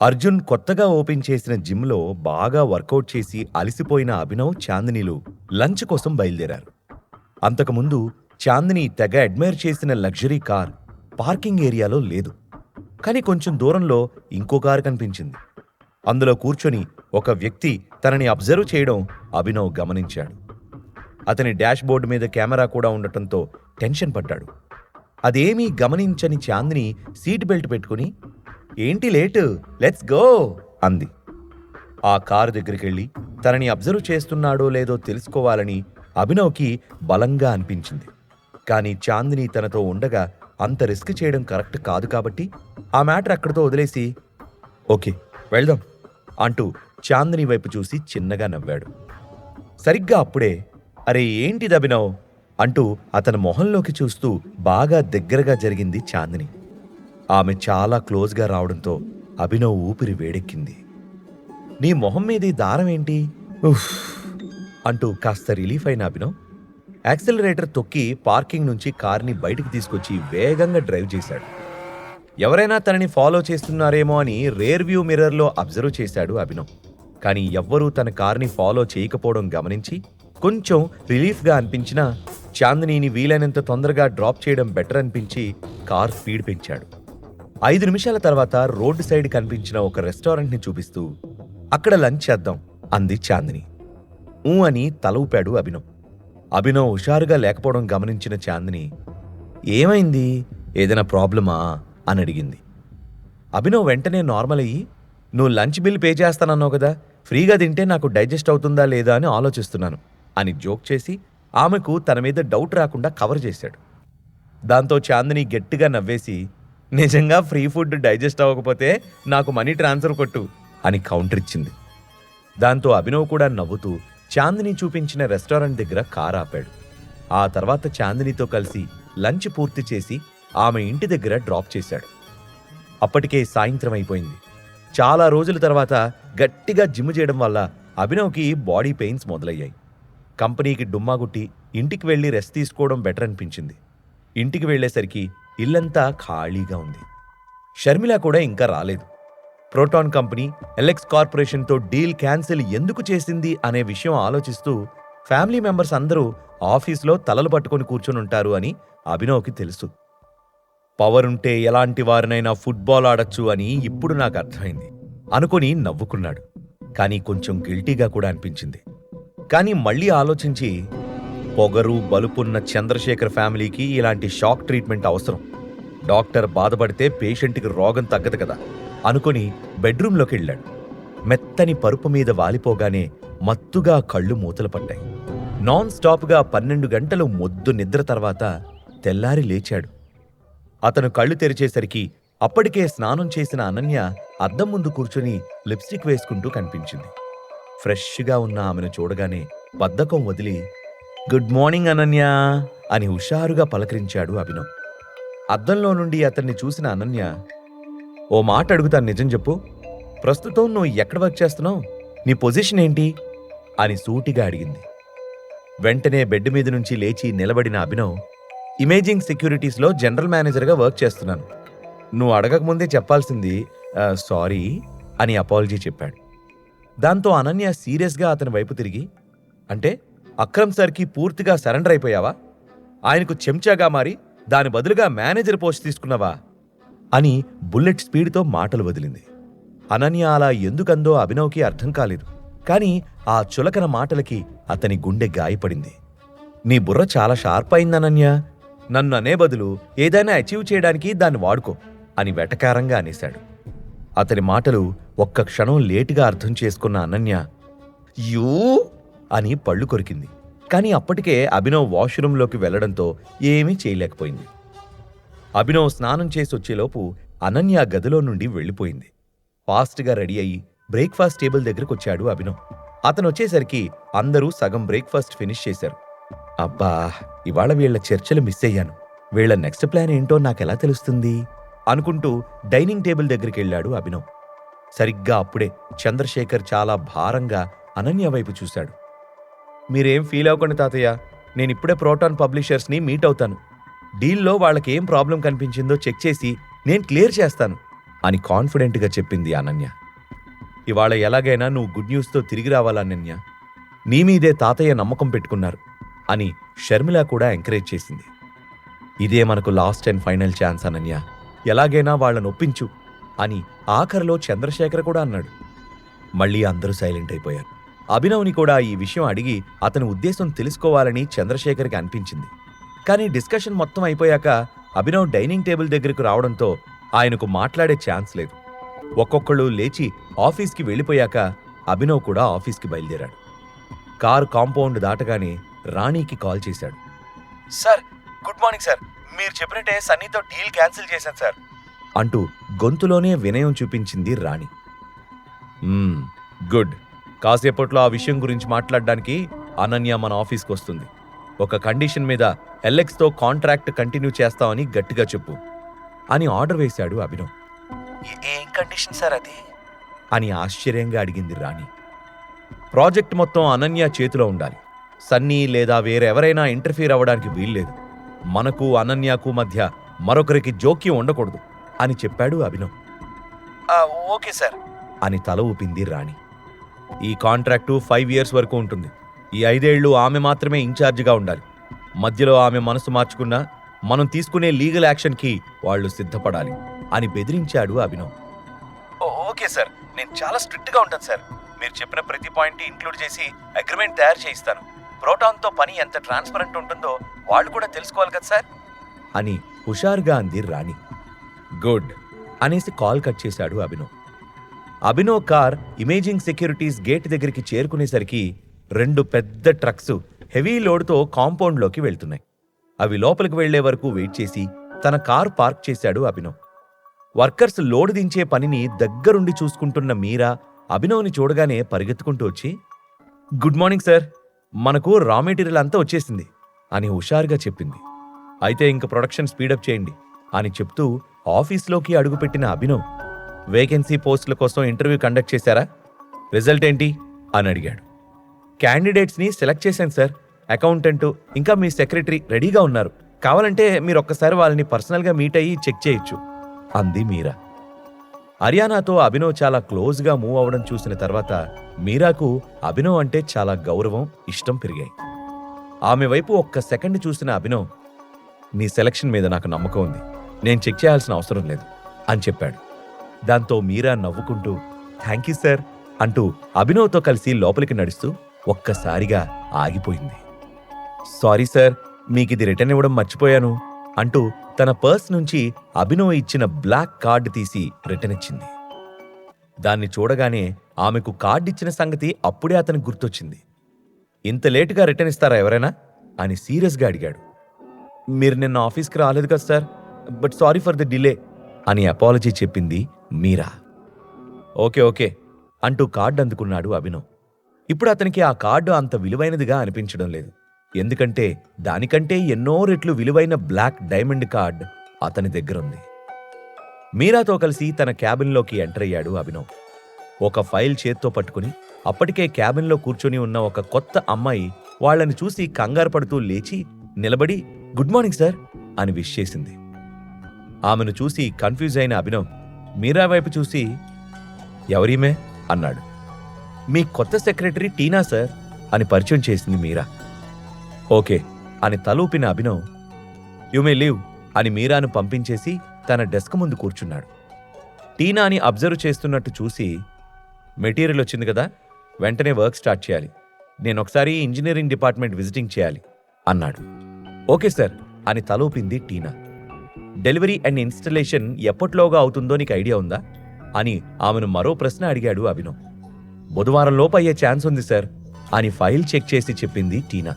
అర్జున్ కొత్తగా ఓపెన్ చేసిన జిమ్లో బాగా వర్కౌట్ చేసి అలసిపోయిన అభినవ్ చాందినీలు లంచ్ కోసం బయలుదేరారు. అంతకుముందు చాందిని తెగ అడ్మైర్ చేసిన లగ్జరీ కార్ పార్కింగ్ ఏరియాలో లేదు. కానీ కొంచెం దూరంలో ఇంకో కారు కనిపించింది. అందులో కూర్చొని ఒక వ్యక్తి తనని అబ్జర్వ్ చేయడం అభినవ్ గమనించాడు. అతని డాష్ బోర్డు మీద కెమెరా కూడా ఉండటంతో టెన్షన్ పడ్డాడు. అదేమీ గమనించని చాందిని సీట్ బెల్ట్ పెట్టుకుని ఏంటి లేటు? లెట్స్ గో అంది. ఆ కారు దగ్గరికి వెళ్ళి తనని అబ్జర్వ్ చేస్తున్నాడో లేదో తెలుసుకోవాలని అభినవ్కి బలంగా అనిపించింది. కానీ చాందిని తనతో ఉండగా అంత రిస్క్ చేయడం కరెక్ట్ కాదు కాబట్టి ఆ మ్యాటర్ అక్కడితో వదిలేసి ఓకే వెళ్దాం అంటూ చాందిని వైపు చూసి చిన్నగా నవ్వాడు. సరిగ్గా అప్పుడే అరే ఏంటిది అభినవ్? అంటూ అతని మొహంలోకి చూస్తూ బాగా దగ్గరగా జరిగింది చాందిని. ఆమె చాలా క్లోజ్గా రావడంతో అభినవ్ ఊపిరి వేడెక్కింది. నీ మొహం మీద ఈ దారం ఏంటి? ఉఫ్ అంటూ కాస్త రిలీఫ్ అయిన అభినవ్ యాక్సిలరేటర్ తొక్కి పార్కింగ్ నుంచి కార్ని బయటికి తీసుకొచ్చి వేగంగా డ్రైవ్ చేశాడు. ఎవరైనా తనని ఫాలో చేస్తున్నారేమో అని రేర్ వ్యూ మిర్రర్లో అబ్జర్వ్ చేశాడు అభినవ్. కానీ ఎవ్వరూ తన కార్ని ఫాలో చేయకపోవడం గమనించి కొంచెం రిలీఫ్గా అనిపించినా చాందినీని వీలైనంత తొందరగా డ్రాప్ చేయడం బెటర్ అనిపించి కార్ స్పీడ్ పెంచాడు. ఐదు నిమిషాల తర్వాత రోడ్డు సైడ్ కనిపించిన ఒక రెస్టారెంట్ని చూపిస్తూ అక్కడ లంచ్ చేద్దాం అంది చాందిని. ఊ అని తల ఊపాడు అభినవ్. అభినవ్ హుషారుగా లేకపోవడం గమనించిన చాందిని ఏమైంది? ఏదైనా ప్రాబ్లమా? అని అడిగింది. అభినవ్ వెంటనే నార్మల్ అయ్యి నువ్వు లంచ్ బిల్ పే చేస్తానన్నావు కదా ఫ్రీగా తింటే నాకు డైజెస్ట్ అవుతుందా లేదా అని ఆలోచిస్తున్నాను అని జోక్ చేసి ఆమెకు తన మీద డౌట్ రాకుండా కవర్ చేశాడు. దాంతో చాందిని గట్టిగా నవ్వేసి నిజంగా ఫ్రీ ఫుడ్ డైజెస్ట్ అవ్వకపోతే నాకు మనీ ట్రాన్స్ఫర్ కొట్టు అని కౌంటర్ ఇచ్చింది. దాంతో అభినవ్ కూడా నవ్వుతూ చాందిని చూపించిన రెస్టారెంట్ దగ్గర కార్ ఆపాడు. ఆ తర్వాత చాందినితో కలిసి లంచ్ పూర్తి చేసి ఆమె ఇంటి దగ్గర డ్రాప్ చేశాడు. అప్పటికే సాయంత్రం అయిపోయింది. చాలా రోజుల తర్వాత గట్టిగా జిమ్ చేయడం వల్ల అభినవ్కి బాడీ పెయిన్స్ మొదలయ్యాయి. కంపెనీకి డుమ్మాగుట్టి ఇంటికి వెళ్ళి రెస్ట్ తీసుకోవడం బెటర్ అనిపించింది. ఇంటికి వెళ్ళేసరికి ఇల్లంతా ఖాళీగా ఉంది. షర్మిల కూడా ఇంకా రాలేదు. ప్రోటాన్ కంపెనీ ఎలెక్స్ కార్పొరేషన్తో డీల్ క్యాన్సిల్ ఎందుకు చేసింది అనే విషయం ఆలోచిస్తూ ఫ్యామిలీ మెంబర్స్ అందరూ ఆఫీస్లో తలలు పట్టుకొని కూర్చొని ఉంటారు అని అభినవ్కి తెలుసు. పవర్ ఉంటే ఎలాంటి వారినైనా ఫుట్బాల్ ఆడొచ్చు అని ఇప్పుడు నాకు అర్థమైంది. అనుకొని నవ్వుకున్నాడు. కానీ కొంచెం గిల్టీగా కూడా అనిపించింది. కానీ మళ్ళీ ఆలోచించి పొగరు బలుపున్న చంద్రశేఖర్ ఫ్యామిలీకి ఇలాంటి షాక్ ట్రీట్మెంట్ అవసరం. డాక్టర్ బాధపడితే పేషెంట్కి రోగం తగ్గదు కదా. అనుకొని బెడ్రూంలోకి వెళ్ళాడు మెత్తని పరుపు మీద వాలిపోగానే మత్తుగా కళ్ళు మూతలు పడ్డాయి నాన్ స్టాప్గా పన్నెండు గంటలు మొద్దు నిద్ర తర్వాత తెల్లారి లేచాడు. అతను కళ్ళు తెరిచేసరికి అప్పటికే స్నానం చేసిన అనన్య అద్దం ముందు కూర్చుని లిప్స్టిక్ వేసుకుంటూ కనిపించింది. ఫ్రెష్గా ఉన్న ఆమెను చూడగానే బద్ధకం వదిలి గుడ్ మార్నింగ్ అనన్య అని హుషారుగా పలకరించాడు అభినవ్. అద్దంలో నుండి అతన్ని చూసిన అనన్య ఓ మాట అడుగుతాను నిజం చెప్పు. ప్రస్తుతం నువ్వు ఎక్కడ వర్క్ చేస్తున్నావు? నీ పొజిషన్ ఏంటి? అని సూటిగా అడిగింది. వెంటనే బెడ్ మీద నుంచి లేచి నిలబడిన అభినవ్ ఇమేజింగ్ సెక్యూరిటీస్లో జనరల్ మేనేజర్గా వర్క్ చేస్తున్నాను. నువ్వు అడగకముందే చెప్పాల్సింది సారీ అని అపాలజీ చెప్పాడు. దాంతో అనన్య సీరియస్గా అతని వైపు తిరిగి అంటే అక్రమ్ సార్కి పూర్తిగా సరెండర్ అయిపోయావా? ఆయనకు చెంచాగా మారి దాని బదులుగా మేనేజర్ పోస్ట్ తీసుకున్నావా? అని బుల్లెట్ స్పీడ్తో మాటలు వదిలింది. అనన్య అలా ఎందుకందో అభినవ్కి అర్థం కాలేదు. కానీ ఆ చులకన మాటలకి అతని గుండె గాయపడింది. నీ బుర్ర చాలా షార్ప్ అయిందనన్య నన్ను అనే బదులు ఏదైనా అచీవ్ చేయడానికి దాన్ని వాడుకో అని వెటకారంగా అనేశాడు. అతని మాటలు ఒక్క క్షణం లేటుగా అర్థం చేసుకున్న అనన్య యూ అని పళ్ళు కొరికింది. కానీ అప్పటికే అభినవ్ వాష్రూంలోకి వెళ్ళడంతో ఏమీ చేయలేకపోయింది. అభినవ్ స్నానం చేసి వచ్చేలోపు అనన్య గదిలో నుండి వెళ్ళిపోయింది. ఫాస్ట్గా రెడీ అయ్యి బ్రేక్ఫాస్ట్ టేబుల్ దగ్గరకు వచ్చాడు అభినవ్. అతను వచ్చేసరికి అందరూ సగం బ్రేక్ఫాస్ట్ ఫినిష్ చేశారు. అబ్బా ఇవాళ వీళ్ళ చర్చలు మిస్ అయ్యాను. వీళ్ళ నెక్స్ట్ ప్లాన్ ఏంటో నాకెలా తెలుస్తుంది? అనుకుంటూ డైనింగ్ టేబుల్ దగ్గరికి వెళ్ళాడు అభినవ్. సరిగ్గా అప్పుడే చంద్రశేఖర్ చాలా భారంగా అనన్య వైపు చూశాడు. మీరేం ఫీల్ అవ్వకండి తాతయ్య. నేను ఇప్పుడే ప్రోటాన్ పబ్లిషర్స్ని మీట్ అవుతాను. డీల్లో వాళ్ళకి ఏం ప్రాబ్లం కనిపించిందో చెక్ చేసి నేను క్లియర్ చేస్తాను అని కాన్ఫిడెంట్గా చెప్పింది అనన్య. ఇవాళ ఎలాగైనా నువ్వు గుడ్ న్యూస్తో తిరిగి రావాలనన్య నీ మీదే తాతయ్య నమ్మకం పెట్టుకున్నారు అని షర్మిల కూడా ఎంకరేజ్ చేసింది. ఇదే మనకు last and final chance Ananya. ఎలాగైనా వాళ్ళని ఒప్పించు అని ఆఖరిలో చంద్రశేఖర్ కూడా అన్నాడు. మళ్ళీ అందరూ సైలెంట్ అయిపోయారు. అభినవ్ని కూడా ఈ విషయం అడిగి అతని ఉద్దేశం తెలుసుకోవాలని చంద్రశేఖర్కి అనిపించింది. కానీ డిస్కషన్ మొత్తం అయిపోయాక అభినవ్ డైనింగ్ టేబుల్ దగ్గరకు రావడంతో ఆయనకు మాట్లాడే ఛాన్స్ లేదు. ఒక్కొక్కళ్ళు లేచి ఆఫీస్కి వెళ్ళిపోయాక అభినవ్ కూడా ఆఫీస్కి బయలుదేరాడు. కారు కాంపౌండ్ దాటగానే రాణికి కాల్ చేశాడు. Sir good morning sir. మీరు చెప్పినట్టే సన్నీతో డీల్ క్యాన్సిల్ చేశాను సార్. అంటూ గొంతులోనే వినయం చూపించింది రాణి. గుడ్. కాసేపట్లో ఆ విషయం గురించి మాట్లాడడానికి అనన్య మన ఆఫీస్కి వస్తుంది. ఒక కండిషన్ మీద ఎల్ఎక్స్తో కాంట్రాక్ట్ కంటిన్యూ చేస్తామని గట్టిగా చెప్పు అని ఆర్డర్ వేశాడు అభినవ్. ఏం కండిషన్ సార్ అది? అని ఆశ్చర్యంగా అడిగింది రాణి. ప్రాజెక్ట్ మొత్తం అనన్య చేతిలో ఉండాలి. సన్నీ లేదా వేరెవరైనా ఇంటర్ఫీర్ అవ్వడానికి వీల్లేదు. మనకు అనన్యకు మధ్య మరొకరికి జోక్యం ఉండకూడదు అని చెప్పాడు అభినవ్. Okay sir. అని తల ఊపింది రాణి. ఈ కాంట్రాక్టు ఫైవ్ ఇయర్స్ వరకు ఉంటుంది. ఈ ఐదేళ్ళు ఆమె మాత్రమే ఇన్ఛార్జిగా ఉండాలి. మధ్యలో ఆమె మనసు మార్చుకున్నా మనం తీసుకునే లీగల్ యాక్షన్కి వాళ్ళు సిద్ధపడాలి అని బెదిరించాడు అభినవ్. Okay sir. నేను చాలా స్ట్రిక్ట్గా ఉంటాను సార్. మీరు చెప్పిన ప్రతి పాయింట్ ఇంక్లూడ్ చేసి అగ్రిమెంట్ తయారు చేయిస్తాను. ప్రోటాన్తో పని ఎంత ట్రాన్స్పరెంట్ ఉంటుందో వాళ్ళు కూడా తెలుసుకోవాలి కదా సార్. అని హుషారుగా అంది రాణి. గుడ్ అనేసి కాల్ కట్ చేశాడు Abhinav. Abhinav car imaging securities gate దగ్గరికి చేరుకునేసరికి రెండు పెద్ద ట్రక్స్ హెవీ లోడ్తో కాంపౌండ్లోకి వెళ్తున్నాయి. అవి లోపలికి వెళ్ళే వరకు వెయిట్ చేసి తన కార్ పార్క్ చేశాడు అభినవ్ వర్కర్స్ లోడ్ దించే పనిని దగ్గరుండి చూసుకుంటున్న మీరా అభినవ్ని చూడగానే పరిగెత్తుకుంటూ వచ్చి గుడ్ మార్నింగ్ సార్ మనకు రా మెటీరియల్ అంతా వచ్చేసింది అని హుషారుగా చెప్పింది. అయితే ఇంక ప్రొడక్షన్ స్పీడప్ చేయండి అని చెప్తూ ఆఫీస్లోకి అడుగుపెట్టిన అభినవ్ వేకెన్సీ పోస్టుల కోసం ఇంటర్వ్యూ కండక్ట్ చేశారా? రిజల్ట్ ఏంటి? అని అడిగాడు. క్యాండిడేట్స్ని సెలెక్ట్ చేశాను సార్. అకౌంటెంట్ ఇంకా మీ సెక్రటరీ రెడీగా ఉన్నారు. కావాలంటే మీరు ఒక్కసారి వాళ్ళని పర్సనల్గా మీట్ అయ్యి చెక్ చేయొచ్చు అంది మీరా. హర్యానాతో అభినవ్ చాలా క్లోజ్గా మూవ్ అవ్వడం చూసిన తర్వాత మీరాకు అభినవ్ అంటే చాలా గౌరవం ఇష్టం పెరిగాయి. ఆమె వైపు ఒక్క సెకండ్ చూసిన అభినవ్ నీ సెలక్షన్ మీద నాకు నమ్మకం ఉంది. నేను చెక్ చేయాల్సిన అవసరం లేదు అని చెప్పాడు. దాంతో మీరా నవ్వుకుంటూ థ్యాంక్ యూ సార్ అంటూ అభినవ్తో కలిసి లోపలికి నడుస్తూ ఒక్కసారిగా ఆగిపోయింది. సారీ సార్ మీకు ఇది రిటర్న్ ఇవ్వడం మర్చిపోయాను అంటూ తన పర్స్ నుంచి అభినవ్ ఇచ్చిన బ్లాక్ కార్డు తీసి రిటర్న్ ఇచ్చింది. దాన్ని చూడగానే ఆమెకు కార్డు ఇచ్చిన సంగతి అప్పుడే అతనికి గుర్తొచ్చింది. ఇంత లేటుగా రిటర్న్ ఇస్తారా ఎవరైనా? అని సీరియస్గా అడిగాడు. మీరు నిన్న ఆఫీస్కి రాలేదు కదా sir but sorry for the delay అని అపాలజీ చెప్పింది మీరా? ఓకే ఓకే అంటూ కార్డు అందుకున్నాడు అభినవ్. ఇప్పుడు అతనికి ఆ కార్డు అంత విలువైనదిగా అనిపించడం లేదు. ఎందుకంటే దానికంటే ఎన్నో రెట్లు విలువైన బ్లాక్ డైమండ్ కార్డ్ అతని దగ్గరుంది. మీరాతో కలిసి తన క్యాబిన్లోకి ఎంటర్ అయ్యాడు అభినవ్. ఒక ఫైల్ చేత్తో పట్టుకుని అప్పటికే క్యాబిన్లో కూర్చొని ఉన్న ఒక కొత్త అమ్మాయి వాళ్ళని చూసి కంగారు పడుతూ లేచి నిలబడి గుడ్ మార్నింగ్ సార్ అని విష్ చేసింది. ఆమెను చూసి కన్ఫ్యూజ్ అయిన అభినవ్ మీరా వైపు చూసి ఎవరీమే? అన్నాడు. మీ కొత్త సెక్రటరీ టీనా సార్? అని పరిచయం చేసింది మీరా. ఓకే అని తలూపిన అభినవ్ యు మే లీవ్ అని మీరాను పంపించేసి తన డెస్క్ ముందు కూర్చున్నాడు. టీనాని అబ్జర్వ్ చేస్తున్నట్టు చూసి మెటీరియల్ వచ్చింది కదా వెంటనే వర్క్ స్టార్ట్ చేయాలి. నేను ఒకసారి ఇంజనీరింగ్ డిపార్ట్మెంట్ విజిటింగ్ చేయాలి అన్నాడు. ఓకే సార్ అని తలూపింది టీనా. డెలివరీ అండ్ ఇన్స్టలేషన్ ఎప్పట్లోగా అవుతుందో నీకు ఐడియా ఉందా? అని ఆమెను మరో ప్రశ్న అడిగాడు అభినవ్. బుధవారం లోపు అయ్యే ఛాన్స్ ఉంది సార్ అని ఫైల్ చెక్ చేసి చెప్పింది టీనా.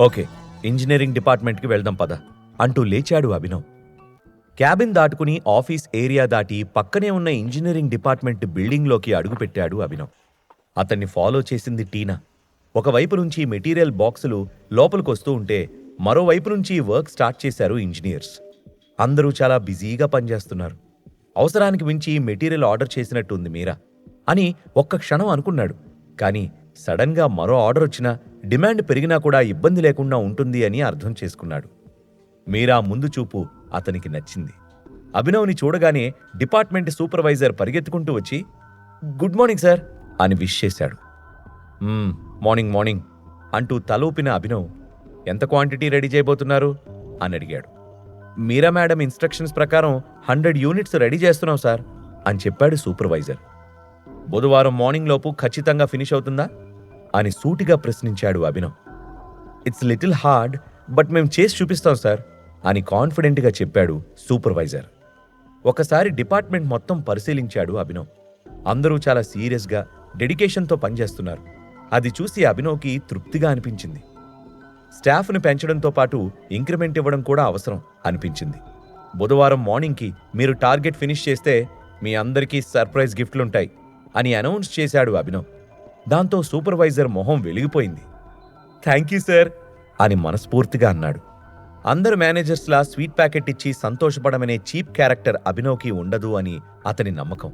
ఓకే ఇంజనీరింగ్ డిపార్ట్మెంట్కి వెళ్దాం పద అంటూ లేచాడు అభినవ్. క్యాబిన్ దాటుకుని ఆఫీస్ ఏరియా దాటి పక్కనే ఉన్న ఇంజనీరింగ్ డిపార్ట్మెంట్ బిల్డింగ్లోకి అడుగుపెట్టాడు అభినవ్. అతన్ని ఫాలో చేసింది టీనా. ఒకవైపు నుంచి మెటీరియల్ బాక్సులు లోపలికొస్తూ ఉంటే మరోవైపు నుంచి వర్క్ స్టార్ట్ చేశారు ఇంజనీర్స్. అందరూ చాలా బిజీగా పనిచేస్తున్నారు. అవసరానికి మించి మెటీరియల్ ఆర్డర్ చేసినట్టుంది మీరా అని ఒక్క క్షణం అనుకున్నాడు. కానీ సడన్గా మరో ఆర్డర్ వచ్చినా డిమాండ్ పెరిగినా కూడా ఇబ్బంది లేకుండా ఉంటుంది అని అర్థం చేసుకున్నాడు. మీరా ముందు చూపు అతనికి నచ్చింది. అభినవ్ని చూడగానే డిపార్ట్మెంట్ సూపర్వైజర్ పరిగెత్తుకుంటూ వచ్చి గుడ్ మార్నింగ్ సార్ అని విష్ చేశాడు. మార్నింగ్ మార్నింగ్ అంటూ తలూపిన అభినవ్ ఎంత క్వాంటిటీ రెడీ చేయబోతున్నారు? అని అడిగాడు. మీరా మేడం ఇన్స్ట్రక్షన్స్ ప్రకారం హండ్రెడ్ యూనిట్స్ రెడీ చేస్తున్నాం సార్ అని చెప్పాడు సూపర్వైజర్. బుధవారం మార్నింగ్ లోపు ఖచ్చితంగా ఫినిష్ అవుతుందా? అని సూటిగా ప్రశ్నించాడు Abhinav. It's little hard but మేము చేసి చూపిస్తాం సార్ అని కాన్ఫిడెంట్గా చెప్పాడు సూపర్వైజర్. ఒకసారి డిపార్ట్మెంట్ మొత్తం పరిశీలించాడు అభినవ్. అందరూ చాలా సీరియస్గా డెడికేషన్తో పనిచేస్తున్నారు. అది చూసి అభినవ్కి తృప్తిగా అనిపించింది. స్టాఫ్ను పెంచడంతో పాటు ఇంక్రిమెంట్ ఇవ్వడం కూడా అవసరం అనిపించింది. బుధవారం మార్నింగ్కి మీరు టార్గెట్ ఫినిష్ చేస్తే మీ అందరికీ సర్ప్రైజ్ గిఫ్ట్లుంటాయి అని అనౌన్స్ చేశాడు అభినవ్. దాంతో సూపర్వైజర్ మొహం వెలిగిపోయింది. థ్యాంక్ యూ సార్ అని మనస్ఫూర్తిగా అన్నాడు. అందరు మేనేజర్స్లా స్వీట్ ప్యాకెట్ ఇచ్చి సంతోషపడమనే చీప్ క్యారెక్టర్ అభినవ్కి ఉండదు అని అతని నమ్మకం.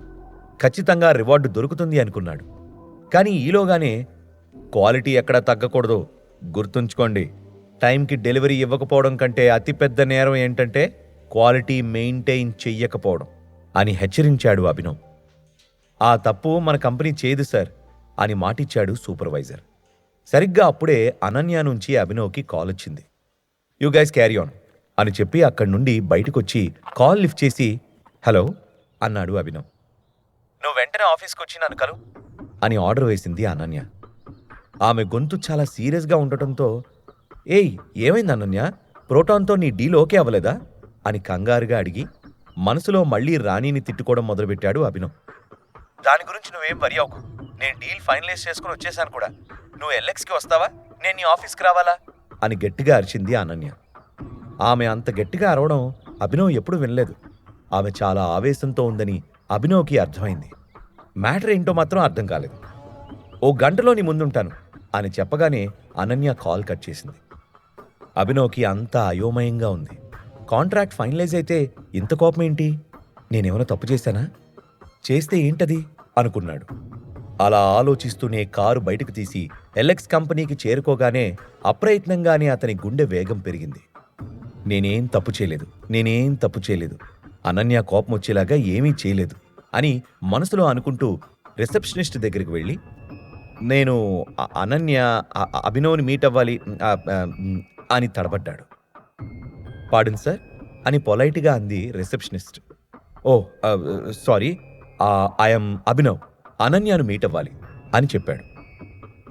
ఖచ్చితంగా రివార్డు దొరుకుతుంది అనుకున్నాడు. కానీ ఈలోగానే క్వాలిటీ ఎక్కడా తగ్గకూడదు. గుర్తుంచుకోండి టైంకి డెలివరీ ఇవ్వకపోవడం కంటే అతిపెద్ద నేరం ఏంటంటే క్వాలిటీ మెయింటైన్ చెయ్యకపోవడం అని హెచ్చరించాడు అభినవ్. ఆ తప్పు మన కంపెనీ చేయదు సార్ అని మాటిచ్చాడు సూపర్వైజర్. సరిగ్గా అప్పుడే అనన్య నుంచి అభినవ్కి కాల్ వచ్చింది. యు గైస్ క్యారీ ఆన్ అని చెప్పి అక్కడి నుండి బయటకొచ్చి కాల్ లిఫ్ట్ చేసి హలో అన్నాడు అభినవ్. నువ్వు వెంటనే ఆఫీస్కి వచ్చి నన్ను కలు అని ఆర్డర్ వేసింది అనన్య. ఆమె గొంతు చాలా సీరియస్గా ఉండటంతో ఏయ్ ఏమైంది అనన్య? ప్రోటాన్తో నీ డీల్ ఓకే అవ్వలేదా? అని కంగారుగా అడిగి మనసులో మళ్ళీ రాణిని తిట్టుకోవడం మొదలుపెట్టాడు అభినవ్. దాని గురించి నువ్వేం వరి అవ్వకు. నేను డీల్ ఫైనలైజ్ చేసుకుని వచ్చేసాను కూడా. నువ్వు ఎల్ఎక్స్కి వస్తావా? నేను నీ ఆఫీస్కి రావాలా? అని గట్టిగా అరిచింది అనన్య. ఆమె అంత గట్టిగా అరవడం అభినవ్ ఎప్పుడు వినలేదు. ఆమె చాలా ఆవేశంతో ఉందని అభినవ్కి అర్థమైంది. మ్యాటర్ ఏంటో మాత్రం అర్థం కాలేదు. ఓ గంటలో నీ ముందుంటాను. అని చెప్పగానే అనన్య కాల్ కట్ చేసింది. అభినవ్కి అంతా అయోమయంగా ఉంది. కాంట్రాక్ట్ ఫైనలైజ్ అయితే ఇంత కోపం ఏంటి? నేనేమైనా తప్పు చేశానా? చేస్తే ఏంటది? అనుకున్నాడు. అలా ఆలోచిస్తూనే కారు బయటకు తీసి ఎల్ఎక్స్ కంపెనీకి చేరుకోగానే అప్రయత్నంగానే అతని గుండె వేగం పెరిగింది. నేనేం తప్పు చేయలేదు. నేనేం తప్పు చేయలేదు. అనన్య కోపం వచ్చేలాగా ఏమీ చేయలేదు అని మనసులో అనుకుంటూ రిసెప్షనిస్ట్ దగ్గరికి వెళ్ళి నేను అనన్య అభినవ్ని మీట్ అవ్వాలి అని తడబడ్డాడు. పాడును సార్ అని పొలైట్గా అంది receptionist oh sorry I'm Abhinav అనన్యను మీట్ అవ్వాలి అని చెప్పాడు.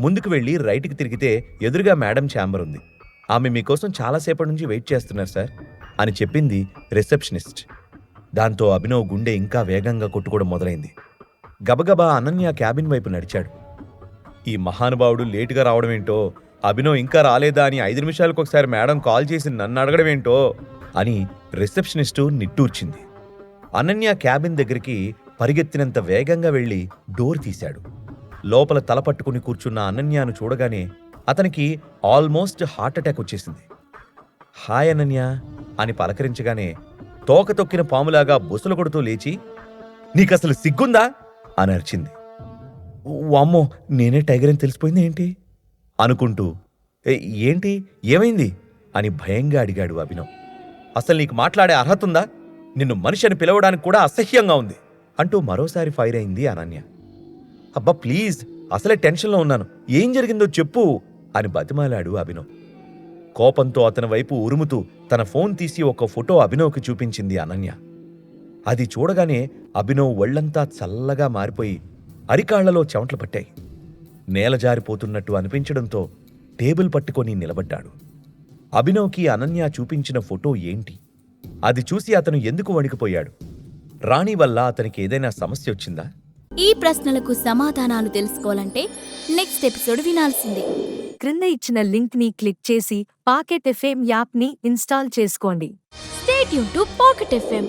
ముందుకు వెళ్ళి రైట్కి తిరిగితే ఎదురుగా మేడం ఛాంబర్ ఉంది. ఆమె మీకోసం చాలాసేపటి నుంచి వెయిట్ చేస్తున్నారు సార్ అని చెప్పింది రిసెప్షనిస్ట్ దాంతో అభినవ్ గుండె ఇంకా వేగంగా కొట్టుకోవడం మొదలైంది. గబగబా అనన్య క్యాబిన్ వైపు నడిచాడు. ఈ మహానుభావుడు లేటుగా రావడం ఏంటో అభినవ్ ఇంకా రాలేదా అని ఐదు నిమిషాలకు ఒకసారి మేడం కాల్ చేసి నన్ను అడగడం ఏంటో అని రిసెప్షనిస్టు నిట్టూర్చింది. అనన్య క్యాబిన్ దగ్గరికి పరిగెత్తినంత వేగంగా వెళ్ళి డోర్ తీశాడు. లోపల తల పట్టుకుని కూర్చున్న అనన్యను చూడగానే అతనికి ఆల్మోస్ట్ హార్ట్ అటాక్ వచ్చేసింది. హాయ్ అనన్య అని పలకరించగానే తోక తొక్కిన పాములాగా బుసలు కొడుతూ లేచి నీకసలు సిగ్గుందా? అని అరిచింది. వామ్మో నేనే టైగర్ అని తెలిసిపోయింది ఏంటి? అనుకుంటూ "ఏ, ఏంటి? ఏమైంది? అని భయంగా అడిగాడు అభినవ్. అసలు నీకు మాట్లాడే అర్హత ఉందా? నిన్ను మనిషిని పిలవడానికి కూడా అసహ్యంగా ఉంది అంటూ మరోసారి ఫైర్ అయింది అనన్య. అబ్బా ప్లీజ్ అసలే టెన్షన్లో ఉన్నాను. ఏం జరిగిందో చెప్పు అని బతిమాలాడు అభినవ్. కోపంతో అతని వైపు ఉరుముతూ తన ఫోన్ తీసి ఒక ఫోటో అభినవ్కి చూపించింది అనన్య. అది చూడగానే అభినవ్ ఒళ్ళంతా చల్లగా మారిపోయి అరికాళ్ళలో చెమటలు పట్టాయి. నేల జారిపోతున్నట్టు అనిపించడంతో టేబుల్ పట్టుకొని నిలబడ్డాడు. అభినవ్కి అనన్య చూపించిన ఫోటో ఏంటి? అది చూసి అతను ఎందుకు వణికిపోయాడు? రాణి వల్ల అతనికి ఏదైనా సమస్య వచ్చిందా? ఈ ప్రశ్నలకు సమాధానాలు తెలుసుకోవాలంటే నెక్స్ట్ ఎపిసోడ్ వినాల్సిందే. క్రింద ఇచ్చిన లింక్ని క్లిక్ చేసి పాకెట్ ఎఫ్ఎం యాప్ని ఇన్స్టాల్ చేసుకోండి. స్టేట్ యూన్ టు పాకెట్ ఎఫ్ఎం